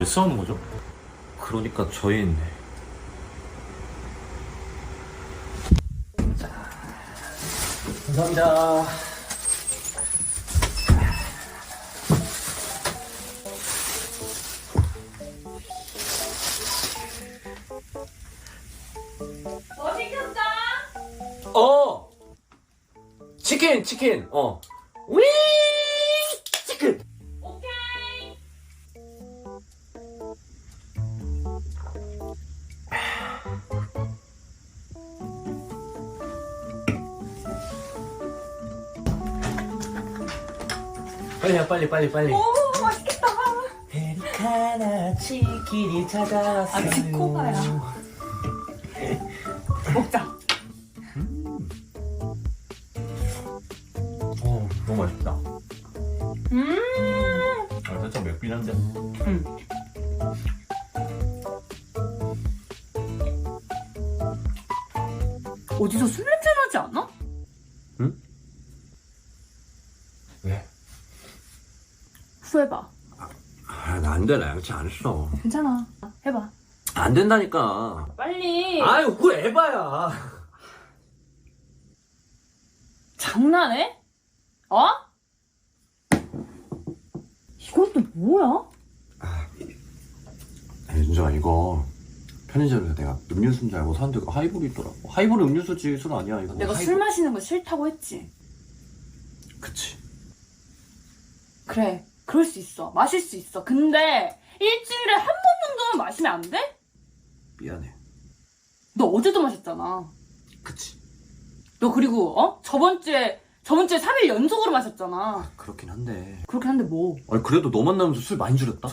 왜 싸우는 거죠? 그러니까 저희는 감사합니다. 뭐 시켰어? 어! 치킨, 치킨, 어. 위! 빨리야, 빨리, 빨리, 빨리. 오 맛있겠다. 페리카나 치킨이 찾아왔어요. 아, 지코바야. 먹자. 어, 너무 맛있다. 음. 아, 살짝 맵긴 한데. 음. 어디서 술 냄새 나지 않아? 왜? 후해봐. 아, 나안 돼, 나 양치 안 했어. 괜찮아. 해봐. 안 된다니까. 빨리. 아유, 그 에바야. 장난해? 어? 이건 또 뭐야? 아니, 윤정아, 이거 편의점에서 내가 음료수인 줄 알고 샀는데 그 하이볼이 있더라고. 하이볼은 음료수지, 술 아니야, 이거. 내가 하이볼. 술 마시는 거 싫다고 했지. 그치. 그래. 그럴 수 있어. 마실 수 있어. 근데 일주일에 한 번 정도는 마시면 안 돼? 미안해. 너 어제도 마셨잖아. 그치. 너 그리고 어? 저번 주에 저번 주에 3일 연속으로 마셨잖아. 그렇긴 한데. 그렇게 한데 뭐? 아니, 그래도 너 만나면서 술 많이 줄였다?